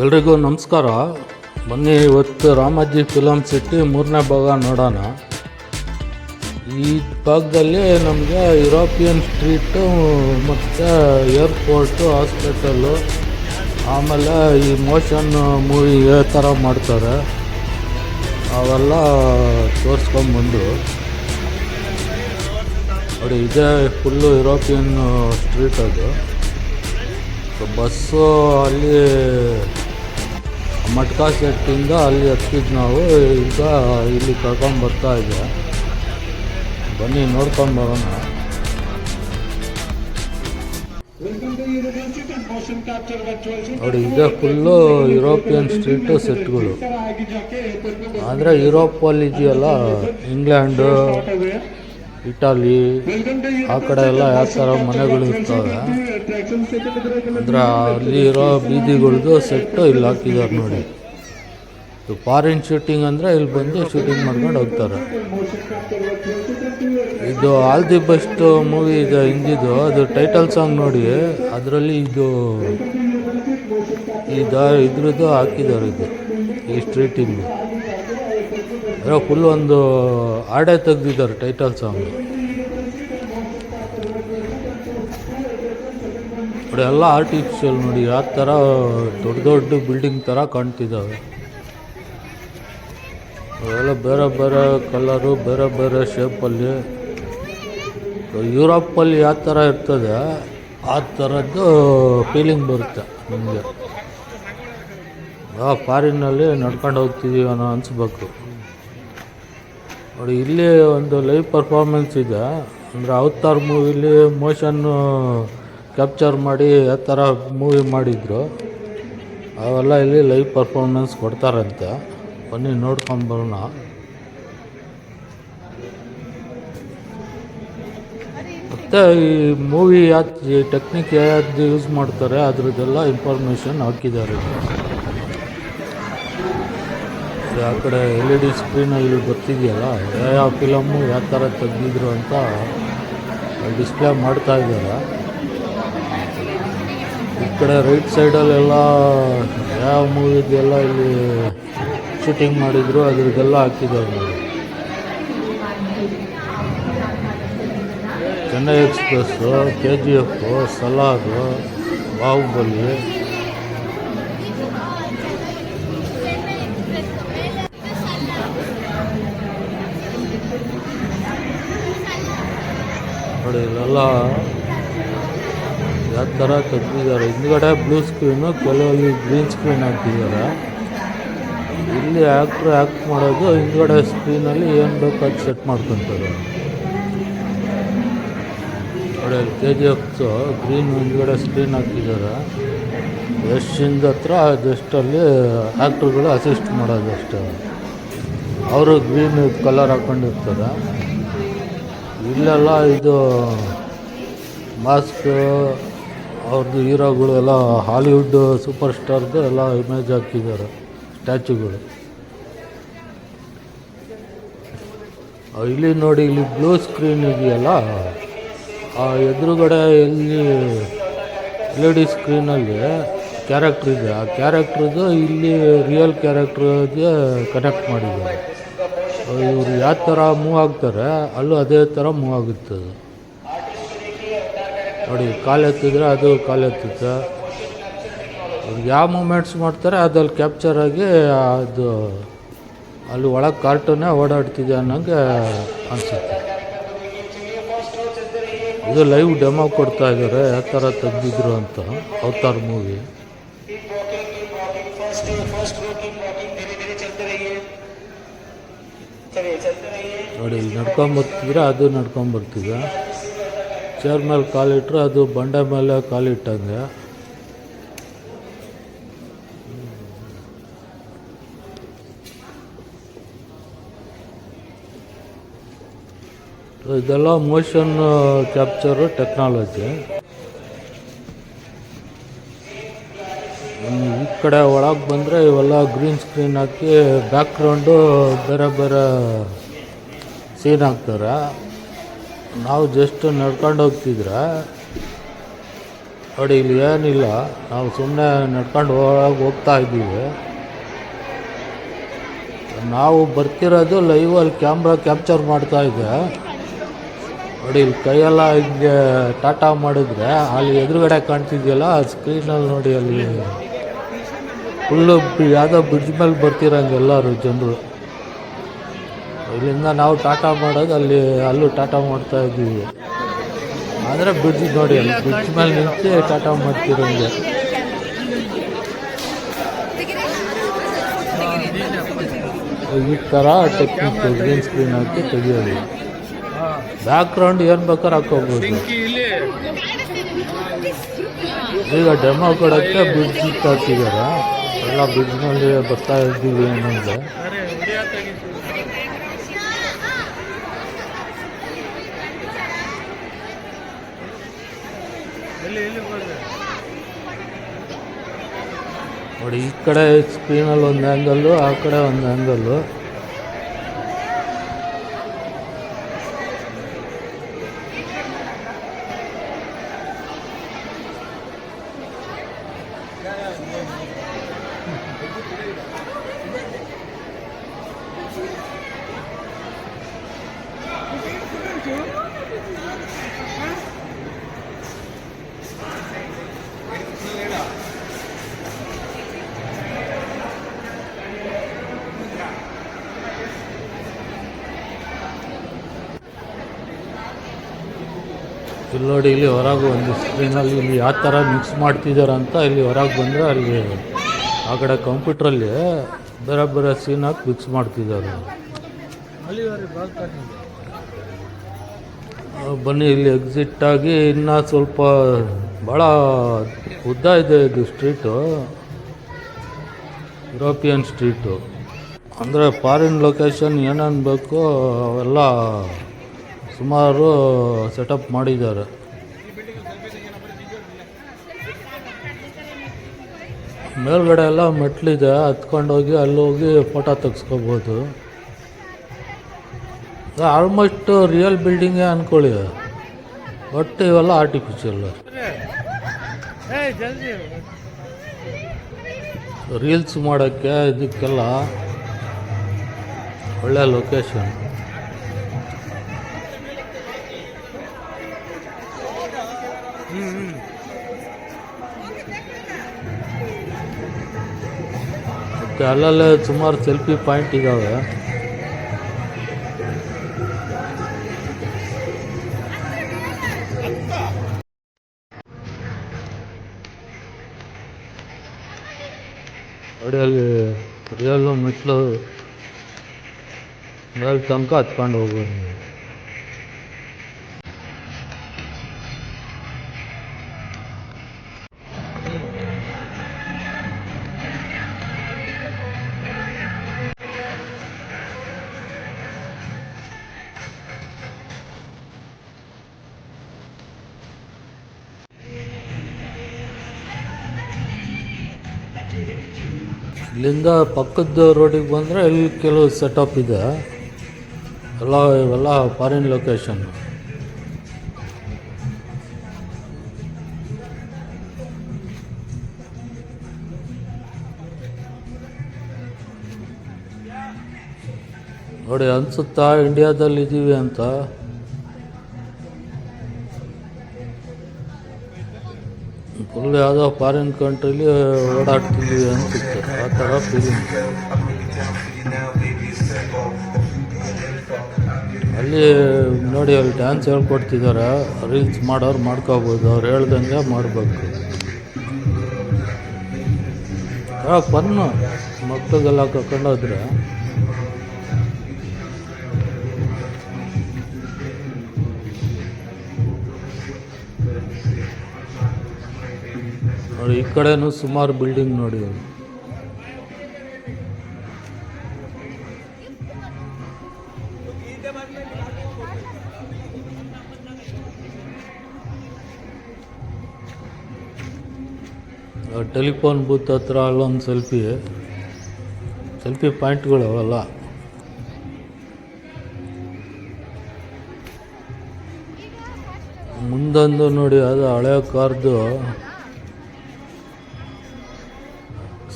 ಎಲ್ರಿಗೂ ನಮಸ್ಕಾರ. ಬನ್ನಿ ಇವತ್ತು ರಾಮಾಜಿ ಫಿಲಮ್ ಸಿಟಿ ಮೂರನೇ ಭಾಗ ನೋಡೋಣ. ಈ ಭಾಗದಲ್ಲಿ ನಮಗೆ ಯುರೋಪಿಯನ್ ಸ್ಟ್ರೀಟು ಮತ್ತು ಏರ್ಪೋರ್ಟು ಹಾಸ್ಪಿಟಲ್ಲು ಆಮೇಲೆ ಈ ಮೋಷನ್ ಮೂವಿ ಯಾವ ಥರ ಮಾಡ್ತಾರೆ. ಅವೆಲ್ಲ ತೋರಿಸ್ಕೊಂಬಂದು ನೋಡಿ, ಇದೇ ಫುಲ್ಲು ಯುರೋಪಿಯನ್ ಸ್ಟ್ರೀಟ್ ಅದು. ಬಸ್ಸು ಅಲ್ಲಿ ಮಟ್ಕಾ ಸೆಟ್ಟಿಂದ ಅಲ್ಲಿ ಹತ್ತಿದ್ದು ನಾವು, ಈಗ ಇಲ್ಲಿ ಕರ್ಕೊಂಡು ಬರ್ತಾ ಇದೆ. ಬನ್ನಿ, ನೋಡ್ಕೊಂಡು ಬರೋಣ. ನೋಡಿ, ಇದೆ ಫುಲ್ಲು ಯುರೋಪಿಯನ್ ಸ್ಟ್ರೀಟು ಸೆಟ್ಗಳು ಅಂದರೆ ಯುರೋಪಲ್ಲಿ ಇದೆಯಲ್ಲ ಇಂಗ್ಲೆಂಡು ಇಟಾಲಿ ಆ ಕಡೆ ಎಲ್ಲ ಯಾವ ಥರ ಮನೆಗಳು ಇರ್ತವೆ? ಅಂದ್ರೆ ಅಲ್ಲಿ ಇರೋ ಬೀದಿಗಳದ್ದು ಸೆಟ್ಟು ಇಲ್ಲಿ ಹಾಕಿದ್ದಾರೆ ನೋಡಿ. ಫಾರಿನ್ ಶೂಟಿಂಗ್ ಅಂದರೆ ಇಲ್ಲಿ ಬಂದು ಶೂಟಿಂಗ್ ಮಾಡ್ಕೊಂಡು ಹೋಗ್ತಾರೆ. ಇದು ಆಲ್ ದಿ ಬೆಸ್ಟ್ ಮೂವಿ ಇದು ಹಿಂದಿದ್ದು ಅದು ಟೈಟಲ್ ಸಾಂಗ್ ನೋಡಿ. ಅದರಲ್ಲಿ ಇದು ಇದು ಇದ್ರದ್ದು ಹಾಕಿದ್ದಾರೆ ಇದು, ಈ ಸ್ಟ್ರೀಟಿಂದು ಅಂದರೆ ಫುಲ್ ಒಂದು ಆಡೇ ತೆಗೆದಿದ್ದಾರೆ ಟೈಟಲ್ ಸಾಂಗ್. ನೋಡಿ, ಎಲ್ಲ ಆರ್ಟಿಫಿಷಿಯಲ್ ನೋಡಿ ಯಾವ ಥರ ದೊಡ್ಡ ದೊಡ್ಡ ಬಿಲ್ಡಿಂಗ್ ಥರ ಕಾಣ್ತಿದ್ದಾವೆ ಅವೆಲ್ಲ ಬೇರೆ ಬೇರೆ ಕಲರು ಬೇರೆ ಬೇರೆ ಶೇಪಲ್ಲಿ ಯುರೋಪಲ್ಲಿ ಯಾವ ಥರ ಇರ್ತದೆ, ಆ ಥರದ್ದು ಫೀಲಿಂಗ್ ಬರುತ್ತೆ ನಿಮಗೆ. ಯಾವ ಫಾರಿನ್ನಲ್ಲಿ ನಡ್ಕೊಂಡು ಹೋಗ್ತಿದ್ದೀವಿ ಅನ್ನೋ ಅನಿಸ್ಬೇಕು. ನೋಡಿ, ಇಲ್ಲಿ ಒಂದು ಲೈವ್ ಪರ್ಫಾರ್ಮೆನ್ಸ್ ಇದೆ. ಅಂದರೆ ಅವತಾರ್ ಮೂವಿಲಿ ಮೋಷನ್ನು ಕ್ಯಾಪ್ಚರ್ ಮಾಡಿ ಯಾವ ಥರ ಮೂವಿ ಮಾಡಿದರು. ಅವೆಲ್ಲ ಇಲ್ಲಿ ಲೈವ್ ಪರ್ಫಾರ್ಮೆನ್ಸ್ ಕೊಡ್ತಾರಂತೆ. ಬನ್ನಿ ನೋಡ್ಕೊಂಬರೋಣ ಮತ್ತು ಈ ಮೂವಿ ಯಾವ ಟೆಕ್ನಿಕ್ ಯಾವ್ದು ಯೂಸ್ ಮಾಡ್ತಾರೆ, ಅದ್ರದ್ದೆಲ್ಲ ಇನ್ಫಾರ್ಮೇಷನ್ ಹಾಕಿದ್ದಾರೆ. ಆ ಕಡೆ ಎಲ್ ಇ ಡಿ ಸ್ಕ್ರೀನಲ್ಲಿ ಗೊತ್ತಿದೆಯಲ್ಲ, ಯಾವ ಫಿಲಮ್ಮು ಯಾವ ಥರ ತೆಗ್ದಿದ್ರು ಅಂತ ಡಿಸ್ಪ್ಲೇ ಮಾಡ್ತಾ ಇದ್ದಾರೆ. ಈ ಕಡೆ ರೈಟ್ ಸೈಡಲ್ಲೆಲ್ಲ ಯಾವ ಮೂವಿದೆಲ್ಲ ಇಲ್ಲಿ ಶೂಟಿಂಗ್ ಮಾಡಿದ್ರು, ಅದ್ರದ್ದೆಲ್ಲ ಹಾಕಿದ್ದಾರೆ Chennai express K G F Salaar Baahubali ನೋಡಿ ಇಲ್ಲೆಲ್ಲ ಯಾವ ಥರ ತೆಗ್ದಿದ್ದಾರೆ ಹಿಂದ್ಗಡೆ ಬ್ಲೂ ಸ್ಕ್ರೀನು ಕೆಲವಲ್ಲಿ ಗ್ರೀನ್ ಸ್ಕ್ರೀನ್ ಹಾಕಿದ್ದಾರೆ. ಇಲ್ಲಿ ಆ್ಯಕ್ಟ್ರ್ ಆ್ಯಕ್ಟ್ ಮಾಡೋದು, ಹಿಂದ್ಗಡೆ ಸ್ಕ್ರೀನಲ್ಲಿ ಏನು ಬೇಕು ಅದು ಸೆಟ್ ಮಾಡ್ಕೊತಾರೆ. ನೋಡಿ ಕೆ ಜಿ ಎಫ್ಸು ಗ್ರೀನ್ ಹಿಂದ್ಗಡೆ ಸ್ಕ್ರೀನ್ ಹಾಕಿದ್ದಾರೆ. ಯಶಿಂದ ಹತ್ರ ಜಸ್ಟಲ್ಲಿ ಆ್ಯಕ್ಟ್ರುಗಳು ಅಸಿಸ್ಟ್ ಮಾಡೋದು ಅಷ್ಟೇ ಅವರು ಗ್ರೀನ್ ಕಲರ್ ಹಾಕ್ಕೊಂಡಿರ್ತಾರೆ ಇಲ್ಲೆಲ್ಲ ಇದು ಮಾಸ್ಕ್ ಅವ್ರದ್ದು ಹೀರೋಗಳು ಎಲ್ಲ ಹಾಲಿವುಡ್ ಸೂಪರ್ ಸ್ಟಾರ್ದು ಎಲ್ಲ ಇಮೇಜ್ ಹಾಕಿದ್ದಾರೆ ಸ್ಟ್ಯಾಚುಗಳು. ಆ, ಇಲ್ಲಿ ನೋಡಿ ಇಲ್ಲಿ ಬ್ಲೂ ಸ್ಕ್ರೀನ್ ಇದೆಯಲ್ಲ ಆ ಎದುರುಗಡೆ ಇಲ್ಲಿ ಎಲ್ ಇ ಡಿ ಸ್ಕ್ರೀನಲ್ಲಿ ಕ್ಯಾರೆಕ್ಟ್ರ್ ಇದೆ. ಆ ಕ್ಯಾರೆಕ್ಟ್ರದ್ದು ಇಲ್ಲಿ ರಿಯಲ್ ಕ್ಯಾರೆಕ್ಟ್ರಿಗೆ ಕನೆಕ್ಟ್ ಮಾಡಿದ್ದಾರೆ. ಇವರು ಯಾವ ಥರ ಮೂವ್ ಆಗ್ತಾರೆ, ಅಲ್ಲೂ ಅದೇ ಥರ ಮೂವ್ ಆಗುತ್ತೆ. ಅದು ನೋಡಿ, ಕಾಲು ಎತ್ತಿದ್ರೆ ಅದು ಕಾಲು ಎತ್ತುತ್ತೆ. ಅವ್ರಿಗೆ ಯಾವ ಮೂಮೆಂಟ್ಸ್ ಮಾಡ್ತಾರೆ ಅದಲ್ಲಿ ಕ್ಯಾಪ್ಚರ್ ಆಗಿ ಅದು, ಅಲ್ಲಿ ಒಳಗೆ ಕಾರ್ಟೂನೇ ಓಡಾಡ್ತಿದೆ ಅನ್ನೋಂಗೆ ಅನಿಸುತ್ತೆ. ಇದು ಲೈವ್ ಡೆಮೋ ಕೊಡ್ತಾ ಇದ್ದಾರೆ ಯಾವ ಥರ ತೆಗ್ದಿದ್ರು ಅಂತ ಅವತಾರ್ ಮೂವಿ ನೋಡಿ, ಇಲ್ಲಿ ನಡ್ಕೊಂಬರ್ತಿದ್ರೆ ಅದು ನಡ್ಕೊಂಬರ್ತಿದೆ ಚೇರ್ ಮೇಲೆ ಕಾಲಿಟ್ಟರೆ ಅದು ಬಂಡೆ ಮೇಲೆ ಕಾಲಿಟ್ಟಂಗೆ ಇದೆಲ್ಲ ಮೋಷನ್ ಕ್ಯಾಪ್ಚರು ಟೆಕ್ನಾಲಜಿ ಈ ಕಡೆ ಒಳಗೆ ಬಂದರೆ ಇವೆಲ್ಲ ಗ್ರೀನ್ ಸ್ಕ್ರೀನ್ ಹಾಕಿ ಬ್ಯಾಕ್ಗ್ರೌಂಡು ಬೇರೆ ಬೇರೆ ಸೀನ್ ಹಾಕ್ತಾರೆ ನಾವು ಜಸ್ಟ್ ನಡ್ಕೊಂಡು ಹೋಗ್ತಿದ್ರೆ, ನೋಡಿ ಇಲ್ಲಿ ಏನಿಲ್ಲ, ನಾವು ಸುಮ್ಮನೆ ನಡ್ಕೊಂಡು ಹೋಗ್ತಾ ಇದ್ದೀವಿ. ನಾವು ಬರ್ತಿರೋದು ಲೈವಲ್ಲಿ ಕ್ಯಾಮ್ರಾ ಕ್ಯಾಪ್ಚರ್ ಮಾಡ್ತಾ ಇದ್ದೆ ನೋಡಿ ಇಲ್ಲಿ ಕೈಯೆಲ್ಲ ಹಿಂಗೆ ಟಾಟಾ ಮಾಡಿದ್ರೆ, ಅಲ್ಲಿ ಎದುರುಗಡೆ ಕಾಣ್ತಿದೆಯಲ್ಲ ಸ್ಕ್ರೀನಲ್ಲಿ ನೋಡಿ ಅಲ್ಲಿ. ಫುಲ್ಲು ಯಾವುದೋ ಬ್ರಿಡ್ಜ್ ಮೇಲೆ ಬರ್ತಿರಂಗೆ ಎಲ್ಲರೂ ಜನರು. ಇಲ್ಲಿಂದ ನಾವು ಟಾಟಾ ಮಾಡೋದು, ಅಲ್ಲಿ, ಅಲ್ಲೂ ಟಾಟಾ ಮಾಡ್ತಾ ಇದ್ದೀವಿ. ಆದರೆ ಬ್ರಿಡ್ಜ್ ನೋಡಿ, ಅಲ್ಲಿ ಬ್ರಿಡ್ಜ್ ಮೇಲೆ ನಿಂತು ಟಾಟಾ ಮಾಡ್ತಿರೋಂಗೆ ಈ ಥರ ಟೆಕ್ನಿಕ್ ಗ್ರೀನ್ ಸ್ಕ್ರೀನ್ ಹಾಕಿ ತೆಗಿಯೋದು. ಬ್ಯಾಕ್ಗ್ರೌಂಡ್ ಏನು ಬೇಕಾದ್ರೆ ಹಾಕೋಬೋದು ಈಗ ಡೆಮೋ ಕೊಡೋಕ್ಕೆ ಬ್ರಿಡ್ಜ್ ಹಾಕಿದ್ದಾರೆ ಎಲ್ಲ ಬ್ರಿಡ್ಜ್ನಲ್ಲಿ ಬರ್ತಾ ಇದ್ದೀವಿ ಅನ್ನೋದು ನೋಡಿ ಈ ಕಡೆ ಸ್ಕ್ರೀನಲ್ಲಿ ಒಂದು ಆ್ಯಂಗಲ್ಲು ಆ ನೋಡಿ ಇಲ್ಲಿ ಹೊರಗೆ ಒಂದು ಸ್ಕ್ರೀನಲ್ಲಿ ಇಲ್ಲಿ ಯಾವ ಥರ ಮಿಕ್ಸ್ ಮಾಡ್ತಿದ್ದಾರೆ ಅಂತ ಇಲ್ಲಿ ಹೊರಗೆ ಬಂದರೆ ಅಲ್ಲಿ ಆ ಕಡೆ ಕಂಪ್ಯೂಟ್ರಲ್ಲಿ ಬೇರೆ ಬೇರೆ ಸೀನ್ ಹಾಕಿ ಮಿಕ್ಸ್ ಮಾಡ್ತಿದ್ದಾರೆ ಬನ್ನಿ, ಇಲ್ಲಿ ಎಕ್ಸಿಟ್ ಆಗಿ ಇನ್ನೂ ಸ್ವಲ್ಪ ಭಾಳ ಉದ್ದ ಇದೆ ಇದು ಸ್ಟ್ರೀಟು ಯುರೋಪಿಯನ್ ಸ್ಟ್ರೀಟು ಅಂದರೆ ಫಾರಿನ್ ಲೊಕೇಶನ್ ಏನೇನು ಬೇಕೋ ಅವೆಲ್ಲ ಸುಮಾರು ಸೆಟಪ್ ಮಾಡಿದ್ದಾರೆ. ಮೇಲ್ಗಡೆ ಎಲ್ಲ ಮೆಟ್ಲಿದೆ, ಹತ್ಕೊಂಡೋಗಿ ಅಲ್ಲಿ ಹೋಗಿ ಫೋಟೋ ತೆಗ್ಸ್ಕೋಬೋದು ಆಲ್ಮೋಸ್ಟ್ ರಿಯಲ್ ಬಿಲ್ಡಿಂಗೇ ಅಂದ್ಕೊಳ್ಳಿ ಬಟ್ ಇವೆಲ್ಲ ಆರ್ಟಿಫಿಷಿಯಲ್ ರೀಲ್ಸ್ ಮಾಡೋಕ್ಕೆ ಇದಕ್ಕೆಲ್ಲ ಒಳ್ಳೆ ಲೊಕೇಶನ್ ಮತ್ತು ಅಲ್ಲಲ್ಲೇ ಸುಮಾರು ಸೆಲ್ಫಿ ಪಾಯಿಂಟ್ ಇದ್ದಾವೆ ನೋಡಿ ಅಲ್ಲಿ ರಿಯಲ್ಲು ಮೆಟ್ಲು ಮೇಲೆ ತನಕ ಹತ್ಕೊಂಡು ಹೋಗ್ಬೋದು. ಇಲ್ಲಿಂದ ಪಕ್ಕದ ರೋಡಿಗೆ ಬಂದರೆ ಇಲ್ಲಿ ಕೆಲವು ಸೆಟಪ್ ಇದೆ. ಎಲ್ಲ, ಇವೆಲ್ಲ ಫಾರಿನ್ ಲೊಕೇಶನ್ ನೋಡಿ, ಅನ್ಸುತ್ತಾ ಇಂಡಿಯಾದಲ್ಲಿ ಇದ್ದೀವಿ ಅಂತ? ಫುಲ್ ಯಾವುದೋ ಫಾರಿನ್ ಕಂಟ್ರೀಲಿ ಓಡಾಡ್ತಿದ್ದೀವಿ ಅನಿಸುತ್ತೆ. ಆ ಥರ ಫೀಲಿಂಗ್ ಅಲ್ಲಿ ನೋಡಿ, ಅಲ್ಲಿ ಡ್ಯಾನ್ಸ್ ಹೇಳ್ಕೊಡ್ತಿದ್ದಾರೆ ರೀಲ್ಸ್ ಮಾಡೋರು ಮಾಡ್ಕೋಬೋದು. ಅವ್ರು ಹೇಳ್ದಂಗೆ ಮಾಡಬೇಕು. ಫನ್ನು ಮಕ್ಕಳಿಗೆಲ್ಲ ಕರ್ಕೊಂಡೋದ್ರೆ ನೋಡಿ, ಈ ಕಡೆನೂ ಸುಮಾರು ಬಿಲ್ಡಿಂಗ್ ನೋಡಿ. ಟೆಲಿಫೋನ್ ಬೂತ್ ಹತ್ರ ಅಲ್ಲೊಂದು ಸೆಲ್ಫಿ ಸೆಲ್ಫಿ ಪಾಯಿಂಟ್ಗಳು ಅವೆಲ್ಲ ಮುಂದೊಂದು ನೋಡಿ, ಅದು ಹಳೆ ಕಾರ್ದು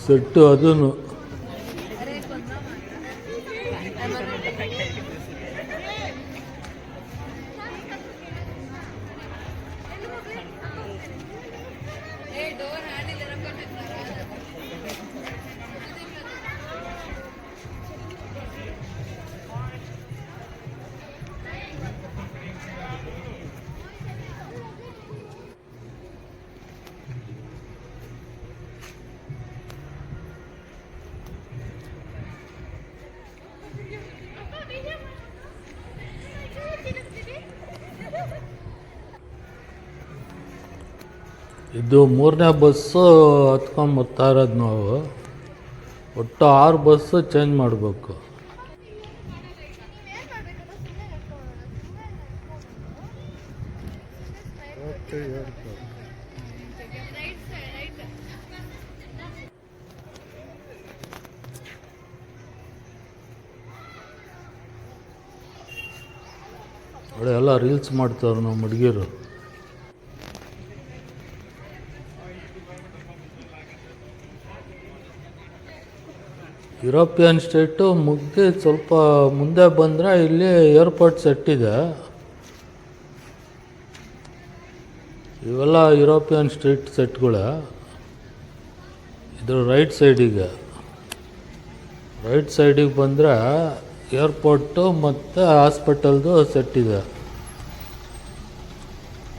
ಸೆಟ್ಟು ಅದನ್ನು ಇದು ಮೂರನೇ ಬಸ್ಸು ಹತ್ಕೊಂಡು ಬರ್ತಾ ಇರೋದು ನಾವು. ಒಟ್ಟು ಆರು ಬಸ್ಸು ಚೇಂಜ್ ಮಾಡಬೇಕು. ಎಲ್ಲ ರೀಲ್ಸ್ ಮಾಡ್ತಾರೆ ನಮ್ಮ ಹುಡುಗಿರು. ಯುರೋಪಿಯನ್ ಸ್ಟೇಟು ಮುಗ್ದು ಸ್ವಲ್ಪ ಮುಂದೆ ಬಂದರೆ ಇಲ್ಲಿ ಏರ್ಪೋರ್ಟ್ ಸೆಟ್ ಇದೆ. ಇವೆಲ್ಲ ಯುರೋಪಿಯನ್ ಸ್ಟ್ರೀಟ್ ಸೆಟ್ಗಳ. ಇದು ರೈಟ್ ಸೈಡಿಗೆ ರೈಟ್ ಸೈಡಿಗೆ ಬಂದರೆ ಏರ್ಪೋರ್ಟು ಮತ್ತು ಹಾಸ್ಪಿಟಲ್ದು ಸೆಟ್ ಇದೆ.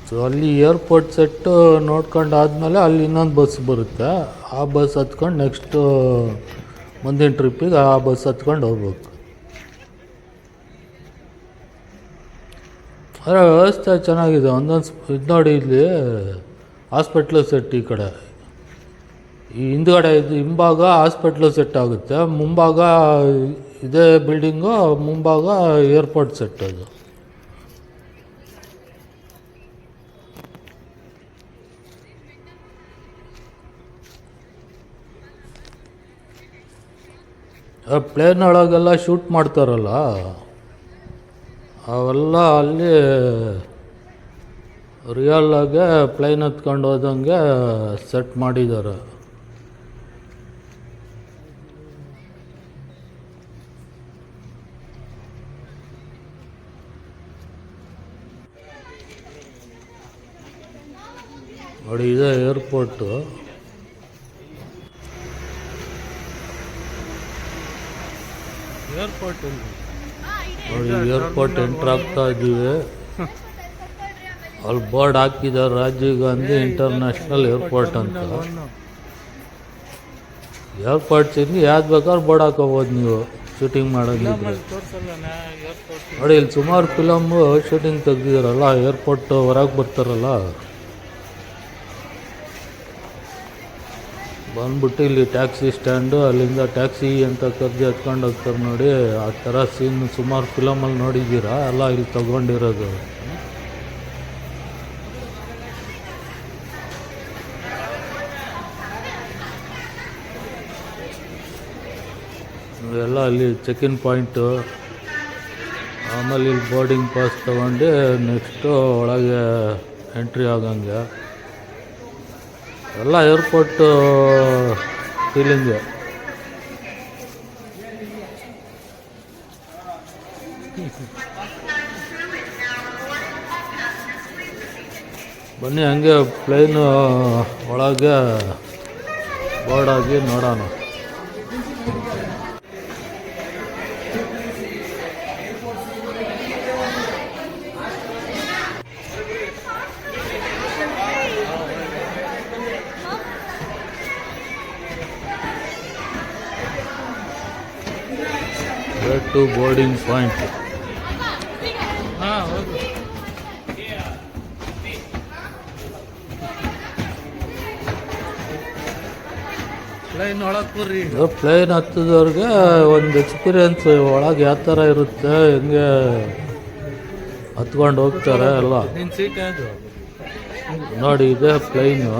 ಸೊ ಅಲ್ಲಿ ಏರ್ಪೋರ್ಟ್ ಸೆಟ್ಟು ನೋಡ್ಕೊಂಡು ಆದಮೇಲೆ ಅಲ್ಲಿ ಇನ್ನೊಂದು ಬಸ್ ಬರುತ್ತೆ. ಆ ಬಸ್ ಹತ್ಕೊಂಡು ನೆಕ್ಸ್ಟು ಮುಂದಿನ ಟ್ರಿಪ್ಪಿಗೆ ಆ ಬಸ್ ಹತ್ಕೊಂಡು ಹೋಗ್ಬೇಕು. ಆದರೆ ವ್ಯವಸ್ಥೆ ಚೆನ್ನಾಗಿದೆ. ಒಂದೊಂದು ಇದು ನೋಡಿ ಇಲ್ಲಿ ಹಾಸ್ಪಿಟ್ಲು ಸೆಟ್ ಈ ಕಡೆ. ಈ ಹಿಂದ್ಗಡೆ ಇದು ಹಿಂಭಾಗ ಹಾಸ್ಪಿಟ್ಲು ಸೆಟ್ ಆಗುತ್ತೆ. ಮುಂಭಾಗ ಇದೇ ಬಿಲ್ಡಿಂಗು ಮುಂಭಾಗ ಏರ್ಪೋರ್ಟ್ ಸೆಟ್ ಅದು. ಪ್ಲೇನ್ ಒಳಗೆಲ್ಲ ಶೂಟ್ ಮಾಡ್ತಾರಲ್ಲ, ಅವೆಲ್ಲ ಅಲ್ಲಿ ರಿಯಲ್ಲಾಗೆ ಪ್ಲೇನ್ ಹತ್ಕೊಂಡು ಹೋದಂಗೆ ಸೆಟ್ ಮಾಡಿದ್ದಾರೆ. ನೋಡಿ, ಇದೆ ಏರ್ಪೋರ್ಟು ಏರ್ಪೋರ್ಟ್ ನೋಡಿ ಏರ್ಪೋರ್ಟ್ ಎಂಟ್ರ್ ಆಗ್ತಾ ಇದ್ದೀವಿ. ಅಲ್ಲಿ ಬೋರ್ಡ್ ಹಾಕಿದ್ದಾರೆ ರಾಜೀವ್ ಗಾಂಧಿ ಇಂಟರ್ನ್ಯಾಷನಲ್ ಏರ್ಪೋರ್ಟ್ ಅಂತ. ಏರ್ಪೋರ್ಟ್ ಸಿಗಿ ಯಾವ್ದು ಬೇಕಾದ್ರೂ ಬೋರ್ಡ್ ಹಾಕೋಬೋದು ನೀವು ಶೂಟಿಂಗ್ ಮಾಡೋದಿದ್ರೆ. ನೋಡಿ ಇಲ್ಲಿ ಸುಮಾರು ಫಿಲಮ್ಮು ಶೂಟಿಂಗ್ ತೆಗ್ದಿದಾರಲ್ಲ ಏರ್ಪೋರ್ಟ್ ಹೊರಗೆ ಬರ್ತಾರಲ್ಲ. ಬಂದ್ಬಿಟ್ಟು ಇಲ್ಲಿ ಟ್ಯಾಕ್ಸಿ ಸ್ಟ್ಯಾಂಡು, ಅಲ್ಲಿಂದ ಟ್ಯಾಕ್ಸಿ ಅಂತ ಕರ್ಜಿ ಹತ್ಕೊಂಡು ಹೋಗ್ತಾರೆ ನೋಡಿ. ಆ ಥರ ಸೀನ್ ಸುಮಾರು ಫಿಲಮಲ್ಲಿ ನೋಡಿದ್ದೀರಾ? ಎಲ್ಲ ಇಲ್ಲಿ ತಗೊಂಡಿರೋದು. ಎಲ್ಲ ಅಲ್ಲಿ ಚೆಕ್-ಇನ್ ಪಾಯಿಂಟು ಆಮೇಲೆ ಇಲ್ಲಿ ಬೋರ್ಡಿಂಗ್ ಪಾಸ್ ತೊಗೊಂಡು ನೆಕ್ಸ್ಟು ಒಳಗೆ ಎಂಟ್ರಿ ಆಗಂಗೆ. ಎಲ್ಲ ಏರ್ಪೋರ್ಟು ಫೀಲಿಂಗು ಬನ್ನಿ ಹಂಗೆ ಪ್ಲೇನು ಒಳಗೆ ಬೋರ್ಡಾಗಿ ನೋಡೋಣ. To boarding point. ಪ್ಲೇನ್ ಹತ್ತದವ್ರಿಗೆ ಒಂದು ಎಕ್ಸ್ಪೀರಿಯನ್ಸ್ ಒಳಗೆ ಯಾವ ಥರ ಇರುತ್ತೆ ಹೆಂಗೆ ಹತ್ಕೊಂಡು ಹೋಗ್ತಾರೆ ಎಲ್ಲ. ನೋಡಿ ಇದೆ ಪ್ಲೈನು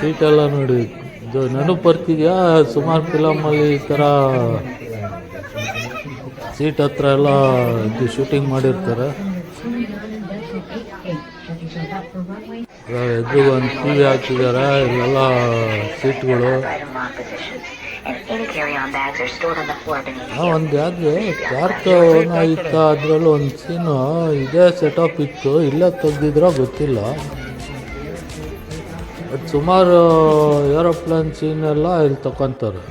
ಸೀಟೆಲ್ಲ ನೋಡಿ. ಇದು ನೆನಪು ಬರ್ತಿದ್ಯಾ ಸುಮಾರು ಫಿಲಮಲ್ಲಿ ಈ ಥರ ಸೀಟ್ ಹತ್ರ ಎಲ್ಲ ಇದು ಶೂಟಿಂಗ್ ಮಾಡಿರ್ತಾರೆ. ಎದುರು ಒಂದು ಟಿ ವಿ ಹಾಕಿದ್ದಾರೆ ಇಲ್ಲೆಲ್ಲ ಸೀಟ್ಗಳು ಒಂದು ಯಾವ್ದು ಪಾರ್ಕ್ ಇತ್ತ ಅದರಲ್ಲಿ ಒಂದು ಸೀನು ಇದೇ ಸೆಟಪ್ ಇತ್ತು, ಇಲ್ಲೇ ತೆಗ್ದಿದ್ರೋ ಗೊತ್ತಿಲ್ಲ. ಸುಮಾರು ಏರೋಪ್ಲೇನ್ ಸೀನ್ ಎಲ್ಲ ಇಲ್ಲಿ ತಗೊತಾರೆ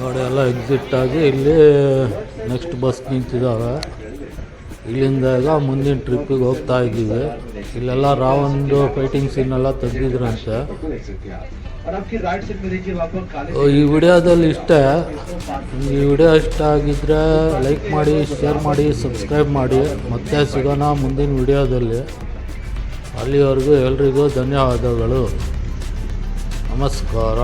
ನೋಡಿ, ಎಲ್ಲ ಎಕ್ಸಿಟ್ ಆಗಿ ಇಲ್ಲಿ ನೆಕ್ಸ್ಟ್ ಬಸ್ ನಿಂತಿದ್ದಾವೆ ಇಲ್ಲಿಂದ ಎಲ್ಲ ಮುಂದಿನ ಟ್ರಿಪ್ಪಿಗೆ ಹೋಗ್ತಾ ಇದ್ದೀವಿ. ಇಲ್ಲೆಲ್ಲ ರಾವಂದು ಫೈಟಿಂಗ್ ಸೀನ್ ಎಲ್ಲ ತೆಗೆದಿದ್ರಂತೆ. ಈ ವಿಡಿಯೋದಲ್ಲಿ ಇಷ್ಟೇ. ಈ ವಿಡಿಯೋ ಇಷ್ಟ ಆಗಿದ್ರೆ ಲೈಕ್ ಮಾಡಿ ಶೇರ್ ಮಾಡಿ ಸಬ್ಸ್ಕ್ರೈಬ್ ಮಾಡಿ. ಮತ್ತೆ ಸಿಗೋಣ ಮುಂದಿನ ವಿಡಿಯೋದಲ್ಲಿ. ಅಲ್ಲಿವರೆಗೂ ಎಲ್ರಿಗೂ ಧನ್ಯವಾದಗಳು. ನಮಸ್ಕಾರ.